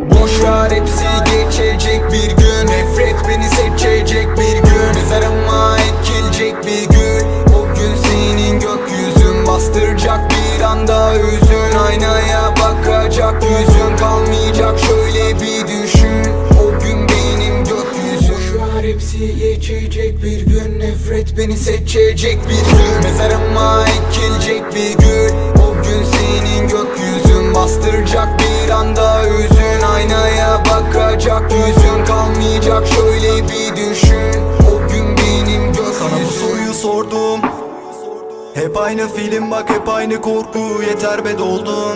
Boşver hepsi geçecek bir gün. Nefret beni seçecek bir gün. Mezarıma ekilecek bir gün. O gün senin gökyüzün. Bastıracak bir anda üzün Aynaya bakacak yüzün. Kalmayacak şöyle bir düşün. O gün benim gökyüzüm. Boşver hepsi geçecek bir gün. Nefret beni seçecek bir gün. Mezarıma Kalmayacak şöyle bir düşün. O gün benim Sana bu soruyu sordum. Hep aynı film bak hep aynı korku. Yeter be doldun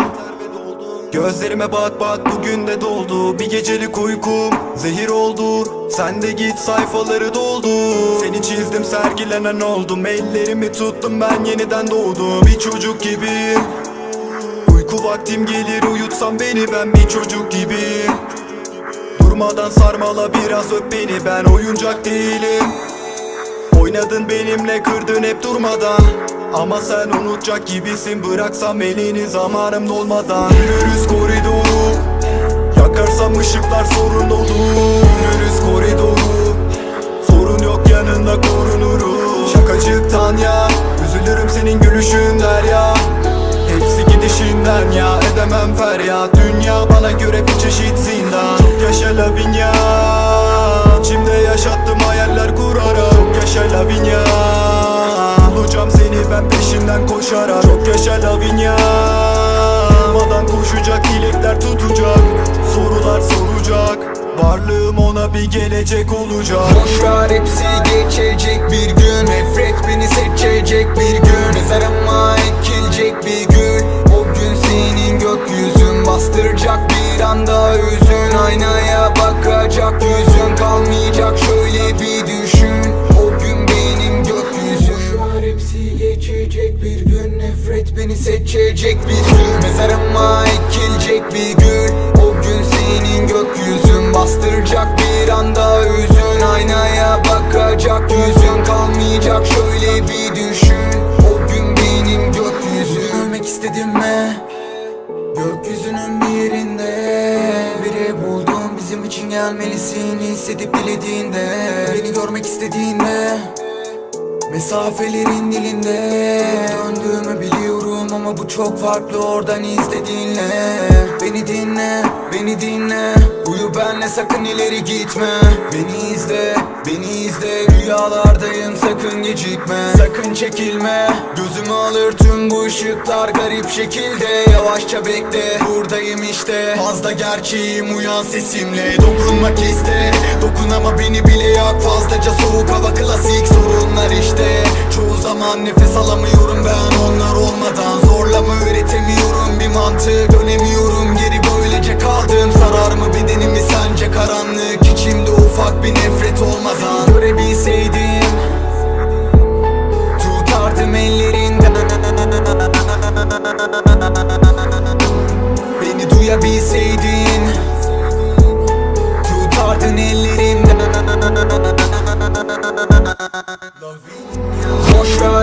Gözlerime bak bak bugün de doldu. Bir gecelik uykum zehir oldu. Sen de git sayfaları doldu. Seni çizdim sergilenen oldum. Ellerimi tuttum ben yeniden doğdum. Bir çocuk gibiyim Uyku vaktim gelir uyutsam beni ben bir çocuk gibiyim Durmadan sarmala biraz öp beni ben oyuncak değilim. Oynadın benimle kırdın hep durmadan. Ama sen unutacak gibisin bıraksam elini zamanım dolmadan. Yürürüz koridoru Yakarsam ışıklar sorun dolu Yürürüz koridoru Sorun yok yanında korunurum. Şakacıktan ya Üzülürüm senin gülüşün der ya Hepsi gidişinden ya Edemem feryat Dünya bana göre bir çeşit zindan. Çok yaşa Lavinia İçimde yaşattım hayaller kurarak. Çok yaşa Lavinia Bulacağım seni ben peşinden koşarak. Çok yaşa Lavinia Durmadan koşacak dilekler tutacak. Sorular soracak. Varlığım ona bir gelecek olacak. Boşver hepsi Bastıracak bir anda hüzün Aynaya bakacak yüzün Kalmayacak. Şöyle bir düşün O gün benim gökyüzüm Boşver hepsi geçecek bir gün Nefret beni seçecek bir gün Mezarıma ekilecek bir gün. O gün senin gökyüzün Bastıracak gelmelisin Hissedip dilediğinde Beni görmek istediğinde Mesafelerin dilinde Döndüğümü biliyorum ama bu çok farklı. Oradan izlediğinle Beni dinle, beni dinle. Uyu benle sakın ileri gitme. Beni izle, beni izle. Rüyalardayım sakın gecikme. Sakın çekilme. Gözümü alır tüm bu ışıklar garip şekilde. Yavaşça bekle buradayım işte. Fazla gerçeğim uyan sesimle. Dokunmak iste. Dokun ama beni bile yak. Fazlaca soğuk hava klasik işte Zaman nefes alamıyorum ben onlar olmadan. Zorla mı üretemiyorum bir mantık Dönemiyorum. Geri böylece kaldım Sarar mı bedenimi sence? Karanlık İçimde ufak bir nefret olmadan. Görebilseydim Tutardım ellerinden. Beni duyabilseydin Tutardın ellerimden Boşver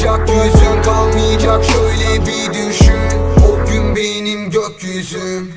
bakacak yüzün Kalmayacak. Şöyle bir düşün O gün benim gökyüzüm